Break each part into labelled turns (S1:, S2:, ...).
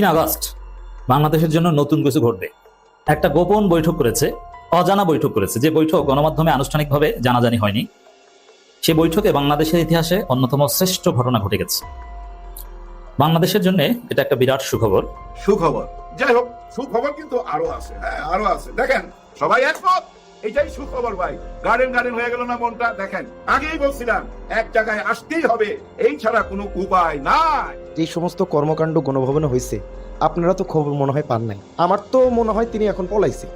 S1: তিন আগস্ট বাংলাদেশের জন্য নতুন কিছু ঘটবে। একটা গোপন বৈঠক করেছে, অজানা বৈঠক করেছে। যে বৈঠক গণমাধ্যমে আনুষ্ঠানিকভাবে জানাজানি হয়নি, সে বৈঠকে বাংলাদেশের ইতিহাসে অন্যতম শ্রেষ্ঠ ঘটনা ঘটে গেছে। বাংলাদেশের জন্য এটা একটা বিরাট সুখবর।
S2: সুখবর। যাই হোক, সুখবর কিন্তু আরও আছে। হ্যাঁ আরও আছে। দেখেন, সবাই একমত? এটাই সুখবর ভাই। গার্ডেন গার্ডেন হয়ে গেল না মনটা? দেখেন, আগেই বলছিলাম, এক জায়গায় আসতেই হবে, এই ছাড়া কোনো উপায় নাই।
S3: যে সমস্ত কর্মকাণ্ড গণভবনে হয়েছে আপনারা তো খবর মনে হয় পান নাই। আমার তো মনে হয় তিনি এখন পলাইছে।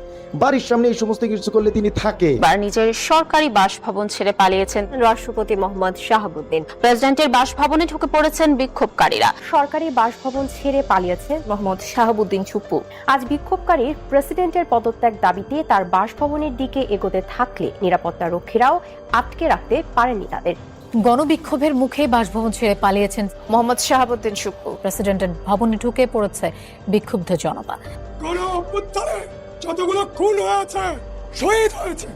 S3: বাড়ির সামনে এই সমস্ত কিছু করলে তিনি থাকে।
S4: এবার নিজের সরকারি বাসভবন ছেড়ে পালিয়েছেন
S5: রাষ্ট্রপতি মোহাম্মদ শাহাবুদ্দিন।
S4: প্রেসিডেন্টের বাসভবনে ঢুকে পড়েছেন বিক্ষোভকারীরা।
S5: সরকারি বাসভবন ছেড়ে পালিয়েছে মোহাম্মদ শাহাবুদ্দিন চুপ্পু আজ বিক্ষোভকারী প্রেসিডেন্টের পদত্যাগ দাবিতে তার বাসভবনের দিকে এগোতে থাকলে নিরাপত্তা রক্ষীরাও আটকে রাখতে পারেনি তাদের।
S6: গণবিক্ষোভের মুখে বাসভবন ছেড়ে পালিয়েছেন
S4: মোহাম্মদ শাহাবুদ্দিন সুপ্পু
S6: প্রেসিডেন্টের ভবনে ঢুকে পড়েছে বিক্ষুব্ধ জনতা।
S7: যতগুলো খুন হয়েছে শহীদ হয়েছে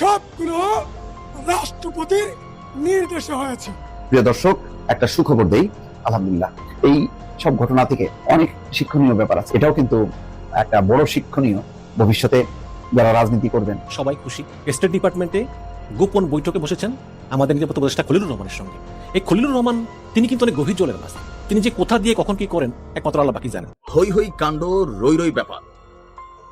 S7: সবগুলো রাষ্ট্রপতির নির্দেশে হয়েছে।
S8: প্রিয় দর্শক একটা সুখবর দেই আলহামদুলিল্লাহ। এই সব ঘটনা থেকে অনেক শিক্ষণীয় ব্যাপার আছে। এটাও কিন্তু একটা বড় শিক্ষণীয় ভবিষ্যতে যারা রাজনীতি করবেন।
S9: সবাই খুশি। স্টেট ডিপার্টমেন্টে গোপন বৈঠকে বসেছেন আমাদের নিরাপত্তা উপদেষ্টা খলিলুর রহমানের সঙ্গে। এই খলিলুর রহমান তিনি কিন্তু অনেক গভীর জলের মাছ তিনি যে কোথা দিয়ে কখন কি করেন একমাত্র আল্লাহ বাকি জানেন।
S10: হই হই কাণ্ড রই রই ব্যাপার।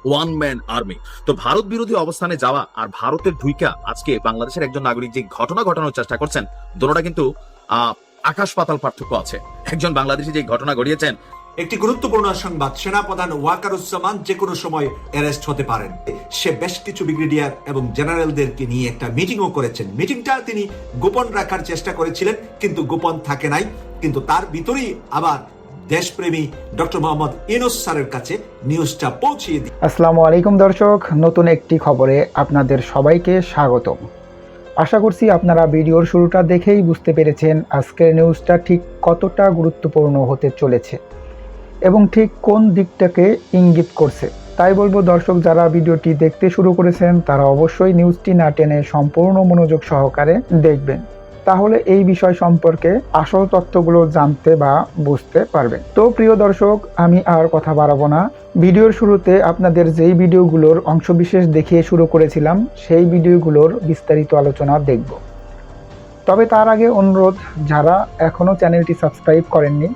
S10: ওয়ান ম্যান আর্মি তো ভারত বিরোধী অবস্থানে যাওয়া আর ভারতের ঢুইকা আজকে বাংলাদেশের একজন নাগরিক যে ঘটনা ঘটানোর চেষ্টা করছেন দোনোটা কিন্তু আকাশ পাতাল পার্থক্য আছে। একজন বাংলাদেশি যে ঘটনা ঘটিয়েছেন,
S11: একটি গুরুত্বপূর্ণ সংবাদ, সেনাপ্রধান ওয়াকারুজ্জামান যে কোনো সময় অ্যারেস্ট হতে পারেন। সে বেশ কিছু ব্রিগেডিয়ার এবং জেনারেলদেরকে নিয়ে একটা মিটিংও করেছেন। মিটিংটা তিনি গোপন রাখার চেষ্টা করেছিলেন, কিন্তু গোপন থাকে নাই। কিন্তু তার ভিতরেই আবার দেশপ্রেমী ডক্টর মোহাম্মদ ইনোস স্যারের কাছে নিউজটা পৌঁছিয়ে দিয়ে
S12: আসসালামু আলাইকুম দর্শক, নতুন একটি খবরে আপনাদের সবাইকে স্বাগতম। আশা করছি আপনারা ভিডিওর শুরুটা দেখেই বুঝতে পেরেছেন আজকের নিউজটা ঠিক কতটা গুরুত্বপূর্ণ হতে চলেছে এবং ঠিক কোন দিকটাকে ইঙ্গিত করছে। তাই বলব দর্শক, যারা ভিডিওটি দেখতে শুরু করেছেন, তারা অবশ্যই নিউজটি না টেনে সম্পূর্ণ মনোযোগ সহকারে দেখবেন। তাহলে এই বিষয় সম্পর্কে আসল তথ্যগুলো জানতে বা বুঝতে পারবেন। তো প্রিয় দর্শক, আমি আর কথা বাড়াবো না। ভিডিওর শুরুতে আপনাদের যেই ভিডিওগুলোর অংশবিশেষ দেখিয়ে শুরু করেছিলাম, সেই ভিডিওগুলোর বিস্তারিত আলোচনা দেখব। তবে তার আগে অনুরোধ, যারা এখনও চ্যানেলটি সাবস্ক্রাইব করেননি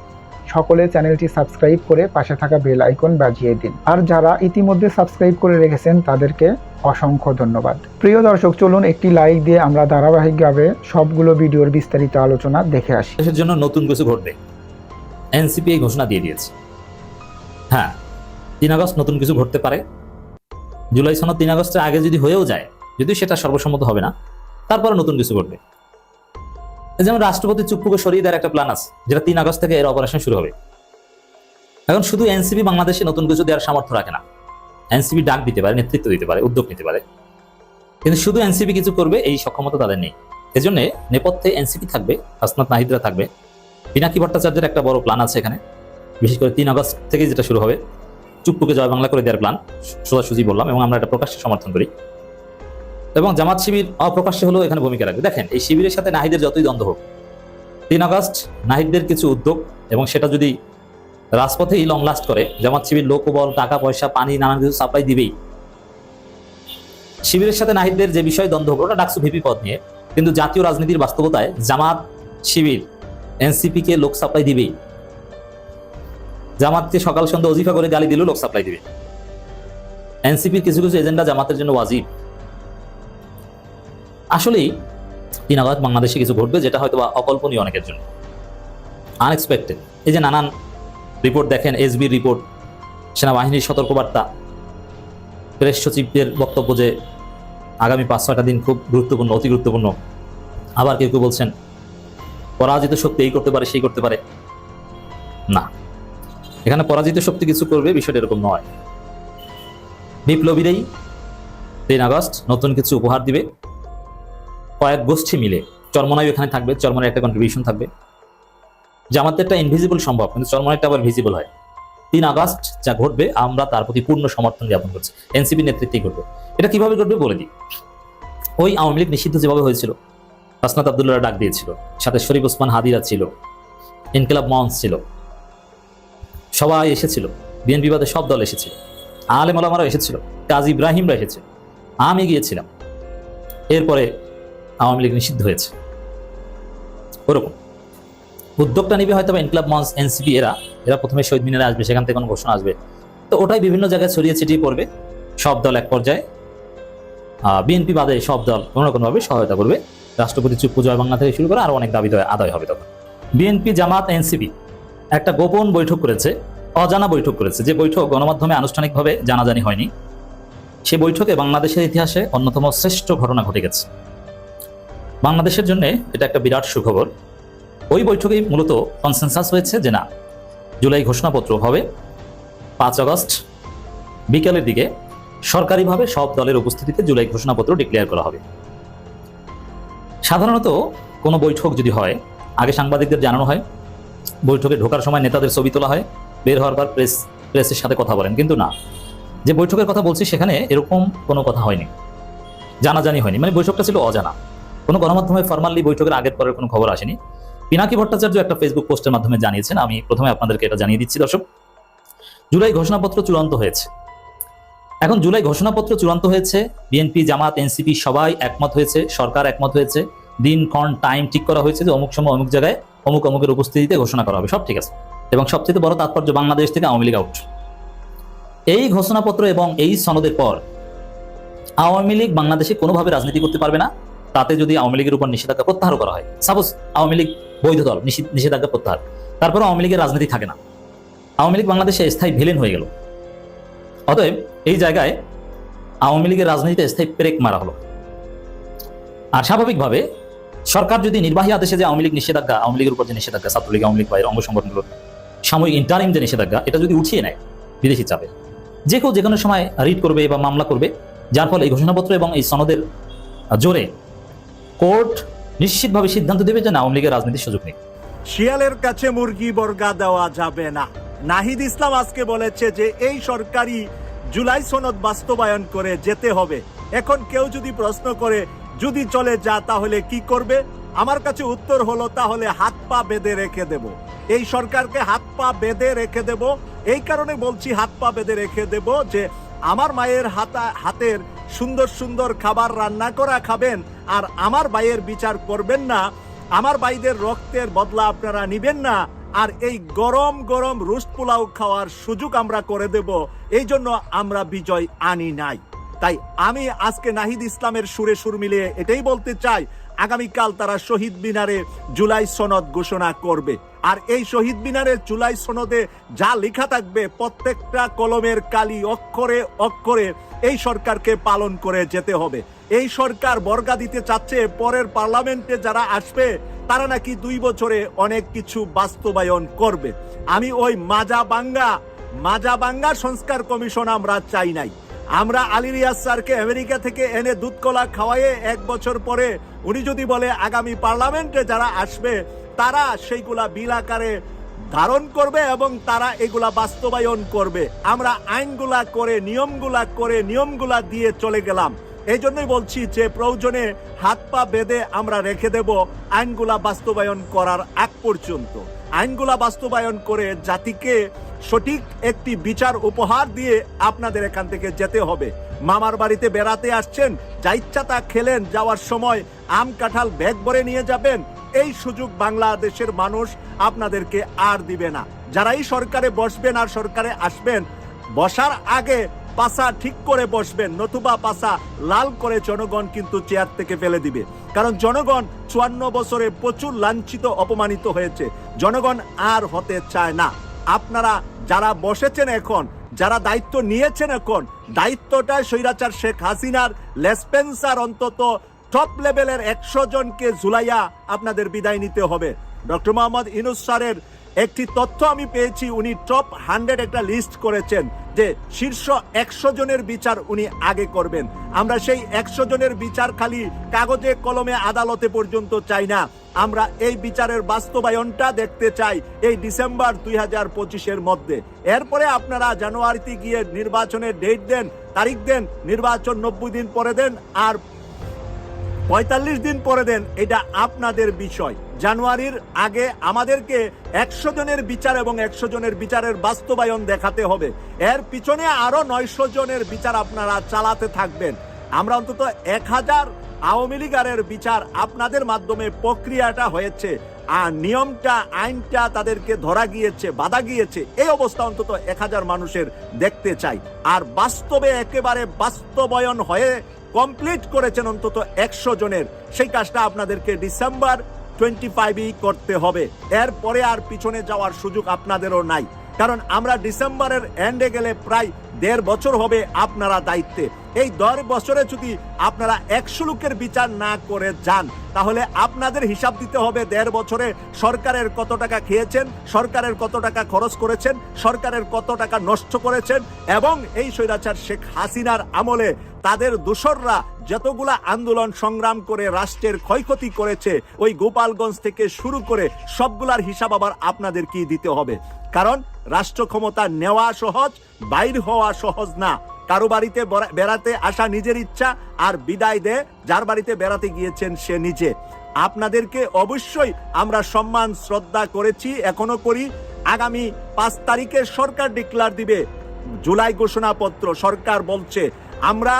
S12: সকলে চ্যানেলটি সাবস্ক্রাইব করে পাশে থাকা বেল আইকন বাজিয়ে দিন। আর যারা ইতিমধ্যে সাবস্ক্রাইব করে রেখেছেন, তাদেরকে অসংখ্য ধন্যবাদ। প্রিয় দর্শক, চলুন একটি লাইক দিয়ে আমরা ধারাবাহিকভাবে সবগুলো ভিডিওর বিস্তারিত আলোচনা দেখে আসি।
S1: দেশের জন্য নতুন কিছু ঘটবে। এনসিপি এই ঘোষণা দিয়ে দিয়েছে। হ্যাঁ তিন আগস্ট নতুন কিছু ঘটতে পারে। জুলাই সনদ তিন আগস্টের আগে যদি হয়েও যায়, যদি সেটা সর্বসম্মত হবে না, তারপরে নতুন কিছু ঘটবে। যেমন রাষ্ট্রপতি চুপ্পুকে সরিয়ে দেওয়ার একটা প্ল্যান আছে, যেটা তিন আগস্ট থেকে এর অপারেশন শুরু হবে। এখন শুধু এনসিপি বাংলাদেশে নতুন কিছু দেওয়ার সামর্থ্য রাখে না। এনসিপি ডাক দিতে পারে, নেতৃত্ব দিতে পারে, উদ্যোগ নিতে পারে। কিন্তু শুধু এনসিপি কিছু করবে, এই সক্ষমতা তাদের নেই। এজন্য নেপথ্যে এনসিপি থাকবে, হাসনাত নাহিদরা থাকবে। পিনাকি ভট্টাচার্যের একটা বড় প্ল্যান আছে এখানে। বিশেষ করে তিন আগস্ট থেকে যেটা শুরু হবে। চুপ্পুকে জয় বাংলা করে দেওয়ার প্ল্যান সোজাসুজি বললাম, এবং আমরা এটা প্রকাশ্যে সমর্থন করি। এবং জামাত শিবির অপ্রকাশ্যে হলেও এখানে ভূমিকা রাখবে। দেখেন, এই শিবিরের সাথে নাহিদের যতই দ্বন্দ্ব হোক, তিন আগস্ট নাহিদদের কিছু উদ্যোগ এবং সেটা যদি রাজপথেই লং লাস্ট করে, জামাত শিবির লোকবল টাকা পয়সা, পানি, নানান কিছু সাপ্লাই দিবেই। শিবিরের সাথে নাহিদদের যে বিষয় দ্বন্দ্ব হবে, ওটা ডাকসু ভিপি পদ নিয়ে, কিন্তু জাতীয় রাজনীতির বাস্তবতায় জামাত শিবির এনসিপি কে লোক সাপ্লাই দিবেই। জামাতকে সকাল সন্ধ্যা অজিফা করে গালি দিলেও লোক সাপ্লাই দিবে। এনসিপির কিছু কিছু এজেন্ডা জামাতের জন্য ওয়াজিব। আসলেই আগস্ট বাংলাদেশে কিছু ঘটবে যেটা হয়তো বা অকল্পনীয় অনেকের জন্য। আনএক্সপেক্টেড এই যে নানান রিপোর্ট দেখেন এসবির রিপোর্ট সেনাবাহিনীর সতর্কবার্তা প্রেস সচিবদের বক্তব্য যে আগামী পাঁচ, ছয়টা দিন খুব গুরুত্বপূর্ণ, অতি গুরুত্বপূর্ণ। আবার কেউ কেউ বলছেন, পরাজিত শক্তি এই করতে পারে, সেই করতে পারে। না। এখানে পরাজিত শক্তি কিছু করবে, বিষয়টা এরকম নয়। বিপ্লবীরাই তিন আগস্ট নতুন কিছু উপহার দিবে। কয়েক গোষ্ঠী মিলে, চরমনাই এখানে থাকবে চরমনায় একটা কন্ট্রিবিউশন থাকবে। জামাতেরটা ইনভিজিবল সম্ভব, কিন্তু চরমনাইটা আবার ভিজিবল হয়। তিন আগস্ট যা ঘটবে, আমরা তার প্রতি পূর্ণ সমর্থন জ্ঞাপন করছি। এনসিপি নেতৃত্বেই ঘটবে। এটা কীভাবে ঘটবে বলে দিই? ওই আওয়ামী লীগ নিষিদ্ধ যেভাবে হয়েছিল, হাসনাত আবদুল্লাহ ডাক দিয়েছিল, সাথে শরীফ ওসমান হাদিরা ছিল, ইনকিলাব মঞ্চ ছিল, সবাই এসেছিল, বিএনপি বাদে সব দল এসেছিল, আলেম আলামারা এসেছিল, কাজী ইব্রাহিমরা এসেছিল, আমি গিয়েছিলাম। এরপরে আওয়ামী লীগ নিষিদ্ধ হয়েছে। ওরকম। উদ্যোগটা নিবে হয়তো ইনকলাব মঞ্চ, এনসিপি, এরা। এরা প্রথমে শহীদ মিনারে আসবে, সেখান থেকে কোনো ঘোষণা আসবে। তো ওটাই বিভিন্ন জায়গায় ছড়িয়ে ছিটিয়ে পড়বে। সব দল এক পর্যায়ে। বিএনপি বাদে সব দল কোনো না কোনোভাবে সহায়তা করবে। রাষ্ট্রপতি চুপ জয় বাংলা থেকে শুরু করে আরও অনেক দাবি আদায় হবে তখন। বিএনপি, জামাত, এনসিপি একটা গোপন বৈঠক করেছে, অজানা বৈঠক করেছে। যে বৈঠক গণমাধ্যমে আনুষ্ঠানিকভাবে জানাজানি হয়নি, সে বৈঠকে বাংলাদেশের ইতিহাসে অন্যতম শ্রেষ্ঠ ঘটনা ঘটে গেছে। বাংলাদেশের জন্য এটা একটা বিরাট সুখবর। ওই বৈঠকেই মূলত কনসেনসাস হয়েছে যে না, জুলাই ঘোষণাপত্র হবে। পাঁচ আগস্ট, বিকেলের দিকে সরকারিভাবে সব দলের উপস্থিতিতে জুলাই ঘোষণাপত্র ডিক্লেয়ার করা হবে। সাধারণত কোনো বৈঠক যদি হয়, আগে সাংবাদিকদের জানানো হয়, বৈঠকে ঢোকার সময় নেতাদের ছবি তোলা হয়, বের হওয়ার পর প্রেস প্রেসের সাথে কথা বলেন। কিন্তু না, যে বৈঠকের কথা বলছি সেখানে এরকম কোনো কথা হয়নি। জানাজানি হয়নি। মানে বৈঠকটা ছিল অজানা। কোনো গণমাধ্যমে ফর্মালি বৈঠকের আগের পরের কোনো খবর আসেনি। পিনাকি ভট্টাচার্য একটা ফেসবুক পোস্টের মাধ্যমে জানিয়েছেন, আমি প্রথমে আপনাদেরকে এটা জানিয়ে দিচ্ছি দর্শক। জুলাই ঘোষণাপত্র চূড়ান্ত হয়েছে। এখন জুলাই ঘোষণাপত্র চূড়ান্ত হয়েছে, বিএনপি, জামাত, এনসিপি সবাই একমত হয়েছে, সরকার একমত হয়েছে। দিন, ক্ষণ টাইম ঠিক করা হয়েছে যে অমুক সময় অমুক জায়গায় অমুক অমুকের উপস্থিতিতে ঘোষণা করা হবে। সব ঠিক আছে। এবং সবচেয়ে বড় তাৎপর্য বাংলাদেশ থেকে আওয়ামী লীগ আউট এই ঘোষণাপত্র এবং এই সনদের পর আওয়ামী লীগ বাংলাদেশে কোনোভাবে রাজনীতি করতে পারবে না। তাতে যদি আওয়ামী লীগের উপর নিষেধাজ্ঞা প্রত্যাহার করা হয় সাপোজ আওয়ামী লীগ বৈধ দল নিষেধাজ্ঞা প্রত্যাহার তারপরে আওয়ামী লীগের রাজনীতি থাকে না। আওয়ামী লীগ বাংলাদেশে স্থায়ী ভিলেন হয়ে গেল। অতএব এই জায়গায় আওয়ামী লীগের রাজনীতিতে স্থায়ী ব্রেক মারা হলো। আর স্বাভাবিকভাবে সরকার যদি নির্বাহী আদেশে যে আওয়ামী লীগ নিষেধাজ্ঞা, আওয়ামী লীগের উপর যে নিষেধাজ্ঞা, ছাত্রলীগ, আওয়ামী লীগ বা এর অঙ্গ সংগঠনগুলোর সাময়িক ইন্টারিম যে নিষেধাজ্ঞা, এটা যদি উঠিয়ে নেয় বিদেশি চাপে, যে কেউ যে কোনো সময় রিট করবে বা মামলা করবে, যার ফলে এই ঘোষণাপত্র এবং এই সনদের জোরে কোর্ট নিশ্চিতভাবে সিদ্ধান্ত দেবে যে আওয়ামী লীগের রাজনীতির সুযোগ নেই।
S13: শিয়ালের কাছে মুরগি বর্গা দেওয়া যাবে না। নাহিদ ইসলাম আজকে বলেছে যে এই সরকারি জুলাই সনদ বাস্তবায়ন করে যেতে হবে। এখন কেউ যদি প্রশ্ন করে, যদি চলে যা, তাহলে কি করবে? আমার কাছে উত্তর হলো, তাহলে হাত পা বেঁধে রেখে দেব। এই সরকারকে হাত পা বেঁধে রেখে দেব। এই কারণে বলছি হাত পা বেঁধে রেখে দেব যে, আমার মায়ের হাতা হাতের সুন্দর সুন্দর খাবার রান্না করা খাবেন আর আমার ভাইয়ের বিচার করবেন না, আমার ভাইদের রক্তের বদলা আপনারা নিবেন না, আর এই গরম গরম রুস পোলাও খাওয়ার সুযোগ আমরা করে দেব, এই জন্য আমরা বিজয় আনি নাই। তাই আমি আজকে নাহিদ ইসলামের সুরে সুর মিলিয়ে এটাই বলতে চাই আগামীকাল তারা শহীদ মিনারে জুলাই সনদ ঘোষণা করবে। আর এই শহীদ মিনারের জুলাই সনদে যা লেখা থাকবে, প্রত্যেকটা কলমের কালি অক্ষরে অক্ষরে এই সরকারকে পালন করে যেতে হবে। এই সরকার বর্গা দিতে চাচ্ছে, পরের পার্লামেন্টে যারা আসবে, তারা নাকি দুই বছরে অনেক কিছু বাস্তবায়ন করবে। আমি ওই মাজা বাঙ্গা মাজা বাঙ্গা সংস্কার কমিশন আমরা চাই নাই। আমরা আলী রিয়াজ স্যারকে আমেরিকা থেকে এনে দুধকলা খাওয়াইয়ে এক বছর পরে উনি যদি বলে আগামী পার্লামেন্টে যারা আসবে, তারা সেইগুলা বিল আকারে ধারণ করবে এবং তারা এগুলা বাস্তবায়ন করবে। আমরা আইনগুলা করে, নিয়মগুলা করে, নিয়মগুলা দিয়ে চলে গেলাম। এই জন্যই বলছি যে প্রয়োজনে হাত পা বেঁধে আমরা রেখে দেব আইনগুলা বাস্তবায়ন করার আগ পর্যন্ত। আইনগুলা বাস্তবায়ন করে জাতিকে সঠিক একটি বিচার উপহার দিয়ে আপনাদের এখান থেকে যেতে হবে। মামার বাড়িতে বেড়াতে আসছেন, যা ইচ্ছা তা খেলেন, যাওয়ার সময় আম কাঁঠাল ব্যাগ ভরে নিয়ে যাবেন, এই সুযোগ বাংলাদেশের মানুষ আপনাদেরকে আর দিবে না। যারা এই সরকারে বসবেন আর সরকারে আসবেন, বসার আগে পাসা ঠিক করে বসবেন, নতুবা পাসা লাল করে জনগণ কিন্তু চেয়ার থেকে ফেলে দিবে। কারণ জনগণ চুয়ান্ন বছরে প্রচুর লাঞ্ছিত, অপমানিত হয়েছে। জনগণ আর হতে চায় না। আপনারা যারা বসেছেন এখন, যারা দায়িত্ব নিয়েছেন এখন দায়িত্বটা স্বৈরাচার শেখ হাসিনার লেসপেন্সার অন্তত টপ লেভেলের একশো জনকে ঝুলাইয়া আপনাদের বিদায় নিতে হবে। ডক্টর মোহাম্মদ ইনুস স্যারের একটি তথ্য আমি পেয়েছি, উনি টপ হান্ড্রেড একটা লিস্ট করেছেন যে শীর্ষ একশো জনের বিচার উনি আগে করবেন। আমরা সেই একশো জনের বিচার খালি কাগজে, কলমে, আদালতে পর্যন্ত চাই না। আমরা এই বিচারের বাস্তবায়নটা দেখতে চাই এই ডিসেম্বর দুই হাজার পঁচিশের মধ্যে। এরপরে আপনারা জানুয়ারিতে গিয়ে নির্বাচনের ডেট দেন, তারিখ দেন, নির্বাচন নব্বই দিন পরে দেন, আর পঁয়তাল্লিশ দিন পরে দেন, এটা আপনাদের বিষয়। জানুয়ারির আগে আমাদেরকে একশো জনের বিচার এবং একশো জনের বিচারের বাস্তবায়ন দেখাতে হবে। এর পিছনে আরও নয়শো জনের বিচার আপনারা চালাতে থাকবেন। আমরা অন্তত এক হাজার আওয়ামী লীগারের বিচার আপনাদের মাধ্যমে প্রক্রিয়াটা হয়েছে, আর নিয়মটা, আইনটা তাদেরকে ধরা গিয়েছে, বাধা গিয়েছে, এই অবস্থা অন্তত এক হাজার মানুষের দেখতে চাই। আর বাস্তবে একেবারে বাস্তবায়ন হয়ে কমপ্লিট করেছেন অন্তত একশো জনের। সেই কাজটা আপনাদেরকে ডিসেম্বর টোয়েন্টি ফাইভই করতে হবে। এরপরে আর পিছনে যাওয়ার সুযোগ আপনাদেরও নাই। কারণ আমরা ডিসেম্বরের এন্ডে গেলে প্রায় দেড় বছর হবে আপনারা দায়িত্বে। এই দেড় বছরে যদি আপনারা একশো লোকের বিচার না করে যান, তাহলে আপনাদের হিসাব দিতে হবে দেড় বছরে সরকারের কত টাকা খেয়েছেন, সরকারের কত টাকা খরচ করেছেন, সরকারের কত টাকা নষ্ট করেছেন এবং এই স্বৈরাচার শেখ হাসিনার আমলে তাদের দোসররা যতগুলা আন্দোলন সংগ্রাম করে রাষ্ট্রের ক্ষয়ক্ষতি করেছে, ওই গোপালগঞ্জ থেকে শুরু করে সবগুলার হিসাব আবার আপনাদের কি দিতে হবে। কারণ রাষ্ট্র ক্ষমতা নেওয়া সহজ, বাইর হওয়া সহজ না। কারও বাড়িতে বেড়াতে আসা নিজের ইচ্ছা, আর বিদায় দে, যার বাড়িতে বেড়াতে গিয়েছেন সে নিজে। আপনাদেরকে অবশ্যই আমরা সম্মান, শ্রদ্ধা করেছি, এখনও করি। আগামী পাঁচ তারিখে সরকার ডিক্লার দিবে। জুলাই ঘোষণাপত্র সরকার বলছে আমরা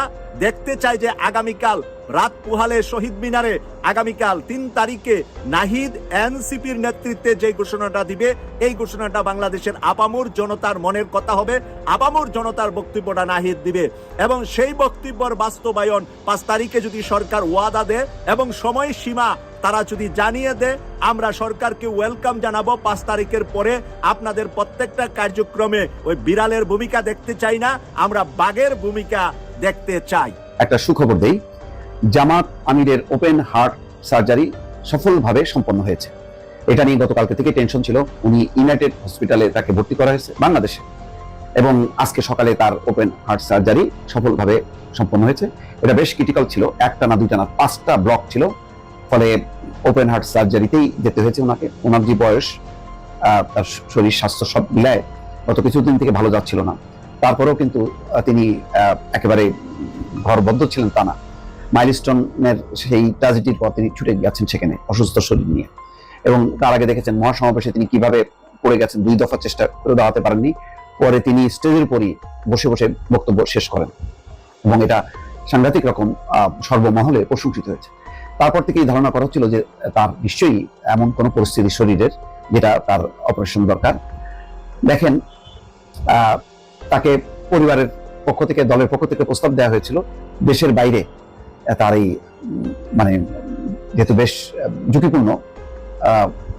S13: দেখতে চাই যে আগামীকাল রাত পুহালে শহীদ মিনারে আগামীকাল তিন তারিখে নাহিদ এনসিপির নেতৃত্বে যে ঘোষণাটা দিবে, এই ঘোষণাটা বাংলাদেশের আপামর জনতার মনের কথা হবে। আপামর জনতার বক্তব্যটা নাহিদ দিবে। এবং সেই বক্তব্যর বাস্তবায়ন পাঁচ তারিখে যদি সরকার ওয়াদা দেয় এবং সময়সীমা তারা যদি জানিয়ে দেয়, আমরা সরকারকে ওয়েলকাম জানাব। পাঁচ তারিখের পরে আপনাদের প্রত্যেকটা কার্যক্রমে ওই বিড়ালের ভূমিকা দেখতে চাই না। আমরা বাঘের ভূমিকা দেখতে চাই।
S8: একটা সুখবর দেই, জামাত আমিরের ওপেন হার্ট সার্জারি সফলভাবে সম্পন্ন হয়েছে। এটা নিয়ে গতকালকে থেকে টেনশন ছিল, উনি ইউনাইটেড হসপিটালে তাকে ভর্তি করা হয়েছে বাংলাদেশে। এবং আজকে সকালে তার ওপেন হার্ট সার্জারি সফলভাবে সম্পন্ন হয়েছে। এটা বেশ ক্রিটিক্যাল ছিল একটা না দুইটা না পাঁচটা ব্লক ছিল। ফলে ওপেন হার্ট সার্জারিতেই যেতে হয়েছে ওনাকে ওনার যে বয়স তার শরীর স্বাস্থ্য সব মিলায় গত কিছুদিন থেকে ভালো যাচ্ছিল না। তারপরেও কিন্তু তিনি একেবারে ঘরবদ্ধ ছিলেন তা না। মাইলস্টোনের সেই ট্রাজেডির পর তিনি ছুটে গেছেন সেখানে, অসুস্থ শরীর নিয়ে। এবং তার আগে দেখেছেন মহাসমাবেশে তিনি কীভাবে পড়ে গেছেন, দুই দফা চেষ্টা করে দাঁড়াতে পারেননি। পরে তিনি স্টেজের উপরই বসে বসে বক্তব্য শেষ করেন। এবং এটা সাংঘাতিক রকম সর্বমহলে প্রশংসিত হয়েছে। তারপর থেকেই ধারণা করা হচ্ছিল যে, তার নিশ্চয়ই এমন কোনো পরিস্থিতি শরীরের, যেটা তার অপারেশন দরকার। দেখেন তাকে পরিবারের পক্ষ থেকে, দলের পক্ষ থেকে প্রস্তাব দেওয়া হয়েছিল। দেশের বাইরে তার এই মানে যেহেতু বেশ ঝুঁকিপূর্ণ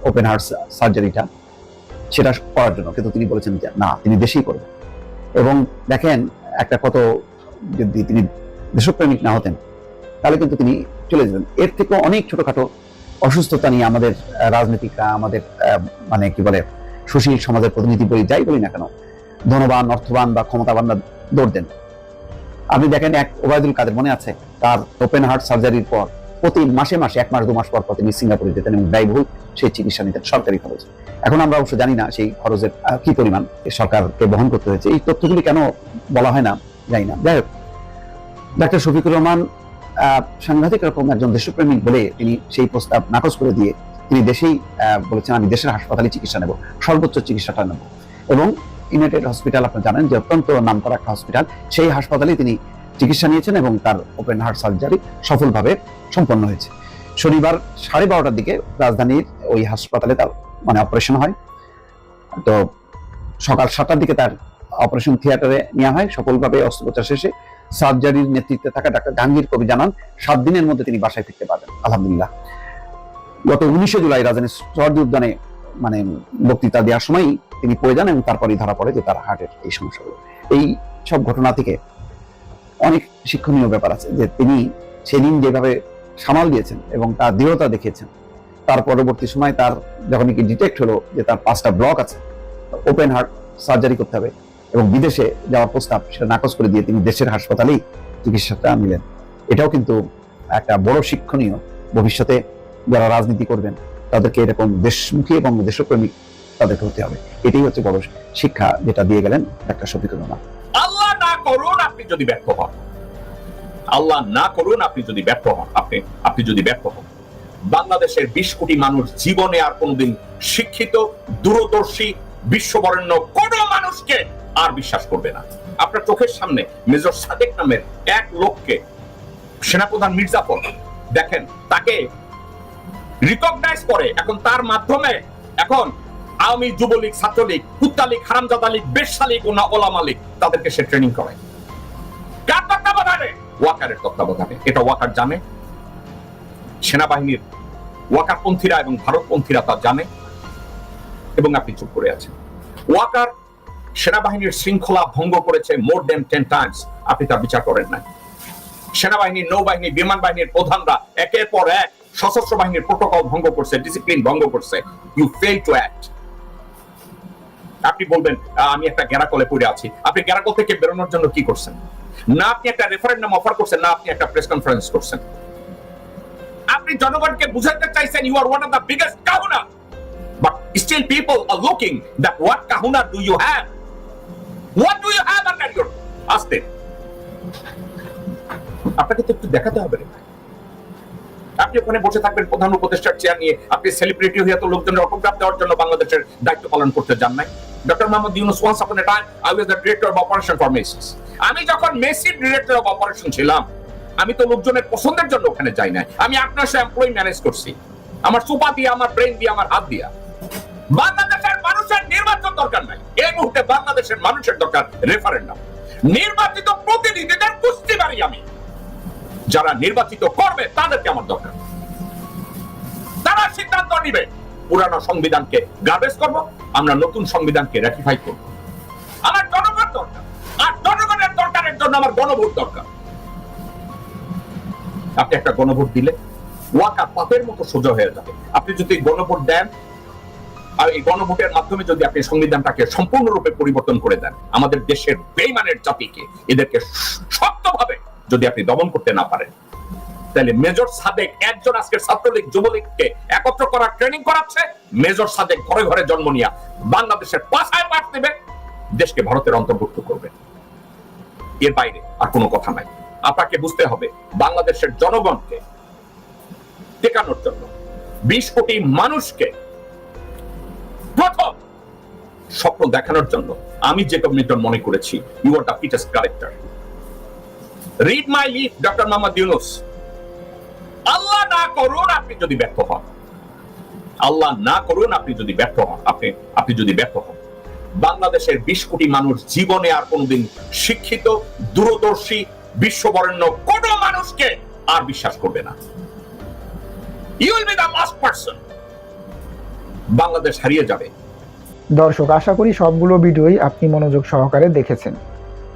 S8: ওপেন হার্ট সার্জারিটা সেটা করার জন্য। কিন্তু তিনি বলেছেন যে, না, তিনি দেশেই করবেন। এবং দেখেন, একটা কত, যদি তিনি দেশপ্রেমিক না হতেন, তাহলে কিন্তু তিনি চলে যেতেন। এর থেকে অনেক ছোটখাটো অসুস্থতা নিয়ে আমাদের রাজনীতিকরা, আমাদের মানে কি বলে, সুশীল সমাজের প্রতিনিধি বলি, যাই বলি না কেন ধনবান, অর্থবান বা ক্ষমতাবানরা দৌড় দেন। আপনি দেখেন এক ওবায়দুল কাদের মনে আছে? তার ওপেন হার্ট সার্জারির পর প্রতি মাসে মাসে, এক মাস, দু মাস পর পর তিনি সিঙ্গাপুরে যেতেন এবং ব্যয়বহুল সেই চিকিৎসা নিতেন সরকারি খরচ। এখন আমরা অবশ্য জানি না সেই খরচের কি পরিমাণ সরকারকে বহন করতে হয়েছে। এই তথ্যগুলি কেন বলা হয় না? জানি না। যাই হোক, ডাক্তার শফিকুর রহমান সাংঘাতিক রকম একজন দেশপ্রেমিক বলে তিনি সেই প্রস্তাব নাকচ করে দিয়ে তিনি দেশেই বলেছেন, আমি দেশের হাসপাতালে চিকিৎসা নেব, সর্বোচ্চ চিকিৎসাটা নেব। এবং ইউনাইটেড হসপিটাল আপনারা জানেন যে অত্যন্ত নামকরা একটা হসপিটাল সেই হাসপাতালে তিনি চিকিৎসা নিয়েছেন এবং তার ওপেন হার্ট সার্জারি সফলভাবে সম্পন্ন হয়েছে। শনিবার সাড়ে বারোটার দিকে রাজধানীর ওই হাসপাতালে তার মানে অপারেশন হয়। তো সকাল সাতটার দিকে তার অপারেশন থিয়েটারে নেওয়া হয়। সফলভাবে অস্ত্রোপচার শেষে সার্জারির নেতৃত্বে থাকা ডাক্তার জাহাঙ্গীর কবি জানান, সাত দিনের মধ্যে তিনি বাসায় ফিরতে পারবেন। আলহামদুলিল্লাহ। গত উনিশে জুলাই রাজধানীর সরদি উদ্যানে মানে বক্তৃতা দেওয়ার সময়ই তিনি পড়ে যান এবং তারপরেই ধরা পড়ে যে তার হার্টের এই সমস্যাগুলো। এই সব ঘটনা থেকে অনেক শিক্ষণীয় ব্যাপার আছে যে তিনি সেদিন যেভাবে সামাল দিয়েছেন এবং তার দৃঢ়তা দেখিয়েছেন, তার পরবর্তী সময় তার যখন কি ডিটেক্ট হলো যে তার পাঁচটা ব্লক আছে ওপেন হার্ট সার্জারি করতে হবে এবং বিদেশে যাওয়ার প্রস্তাব সেটা নাকচ করে দিয়ে তিনি দেশের হাসপাতালেই চিকিৎসাটা নিলেন। এটাও কিন্তু একটা বড় শিক্ষণীয় ভবিষ্যতে যারা রাজনীতি করবেন তাদেরকে এরকম দেশমুখী এবং দেশপ্রেমিক তাদেরকে হতে হবে। এটাই হচ্ছে বড় শিক্ষা যেটা দিয়ে গেলেন একটা শফিকুর
S14: আল্লাহ না করুন আপনি যদি ব্যর্থ হন। আল্লাহ না করুন আপনি যদি ব্যর্থ হন। আপনি আপনি যদি ব্যর্থ হন। বাংলাদেশের বিশ কোটি মানুষ জীবনে আর কোনোদিন শিক্ষিত, দূরদর্শী, বিশ্ববরেণ্য কোন মানুষকে আর বিশ্বাস করবে না। আপনার চোখের সামনে মেজর সাদেক নামের এক লোককে সেনাপ্রধান মির্জাফর, দেখেন, তাকে রিকগনাইজ করে। এখন তার মাধ্যমে এখন আওয়ামী যুবলীগ, ছাত্রলীগ কুত্তা লীগ হারামজাদা লীগ বেশা লীগ ও না ওলামা তাদেরকে সে ট্রেনিং করে কার তত্ত্বাবধানে? ওয়াকারের তত্ত্বাবধানে। এটা ওয়াকার জানে। সেনাবাহিনীর ওয়াকারপন্থীরা এবং ভারতপন্থীরা তা জানে। এবং আপনি চুপ করে আছেন। ওয়াকার সেনাবাহিনীর শৃঙ্খলা ভঙ্গ করেছে মোর দেন টেন টাইমস আপনি তার বিচার করেন না সেনাবাহিনী, নৌবাহিনী বিমান বাহিনীর প্রধানরা একের পর এক সশস্ত্র বাহিনীর প্রোটোকল ভঙ্গ করছে ডিসিপ্লিন ভঙ্গ করছে। ইউ ফেল টু অ্যাক্ট আপনি বলবেন আমি একটা গ্যারাকলে পড়ে আছি। আপনি গ্যারাকল থেকে বেরোনোর জন্য কি করছেন? না, আপনি একটা রেফারেন্ডাম অফার করছেন, না, আপনি একটা প্রেস কনফারেন্স করছেন। আপনি জনগণকে বুঝাতে চাইছেন you are one of the biggest kahuna but still people are looking that what kahuna do you have what do you have under your আস্তে আপনাকে তো একটু দেখাতে হবে। আপনি ওখানে বসে থাকবেন প্রধান উপদেষ্টার চেয়ার নিয়ে। আপনি সেলিব্রিটি হয়ে তো লোকজনের অটোগ্রাফ দেওয়ার জন্য বাংলাদেশের দায়িত্ব পালন করতে যান নাই। Doctor Muhammad Yunus once upon a time I was the director of operation for Macy's আমি যখন মেসির ডিরেক্টর অফ অপারেশন ছিলাম, আমি তো লোকজনের পছন্দের জন্য ওখানে যাই নাই। আমি আপনার এমপ্লয়ি ম্যানেজ করছি। আমার সুপা দিয়ে, আমার ব্রেন দিয়ে, আমার হাত দিয়া। বাংলাদেশের মানুষের নির্বাচন দরকার নাই। এই মুহূর্তে বাংলাদেশের মানুষের দরকার রেফারেন্ডাম নির্বাচিত প্রতিনিধিদের কুস্তি বাড়ি আমি। যারা নির্বাচিত করবে, তাদেরকে আমার দরকার। তারা সিদ্ধান্ত নিবে। পুরানো সংবিধানকে গার্বেজ করব, আমরা নতুন সংবিধানকে রেটিফাই করব। আমার জনগণ দরকার। আর জনগণের দরকারের জন্য আমার গণভোট দরকার। আপনি একটা গণভোট দিলে ওয়াকা পাপের মতো সোজা হয়ে যাবে। আপনি যদি গণভোট দেন, আর এই গণভোটের মাধ্যমে যদি আপনি সংবিধানটাকে সম্পূর্ণরূপে পরিবর্তন করে দেন, আমাদের দেশের বেইমানের জাতিকে এদেরকে শক্তভাবে যদি আপনি দমন করতে না পারেন, তাহলে মেজর সাদেক একজন আজকের ছাত্রলীগ যুবলীগকে একত্র করার ট্রেনিং করাচ্ছে। মেজর সাদেক ঘরে ঘরে জন্ম নিয়া বাংলাদেশের পাশায় পাঠ দেবে দেশকে ভারতের অন্তর্ভুক্ত করবে। এর বাইরে আর কোনো কথা নাই। আপনাকে বুঝতে হবে, বাংলাদেশের জনগণকে টেকানোর জন্য বিশ কোটি মানুষকে প্রথম স্বপ্ন দেখানোর জন্য আমি যে মিল্টন মনে করেছি you are the fittest character read my lip doctor Muhammad Yunus আল্লাহ না করুন আপনি যদি ব্যর্থ হন। আল্লাহ না করুন আপনি যদি ব্যর্থ হন। আপনি আপনি যদি ব্যর্থ হন। বাংলাদেশের বিশ কোটি মানুষ জীবনে আর কোনোদিন শিক্ষিত, দূরদর্শী, বিশ্ববরেণ্য কোন মানুষকে আর বিশ্বাস করবে না। বাংলাদেশ হারিয়ে যাবে।
S12: দর্শক, আশা করি সবগুলো ভিডিওই আপনি মনোযোগ সহকারে দেখেছেন।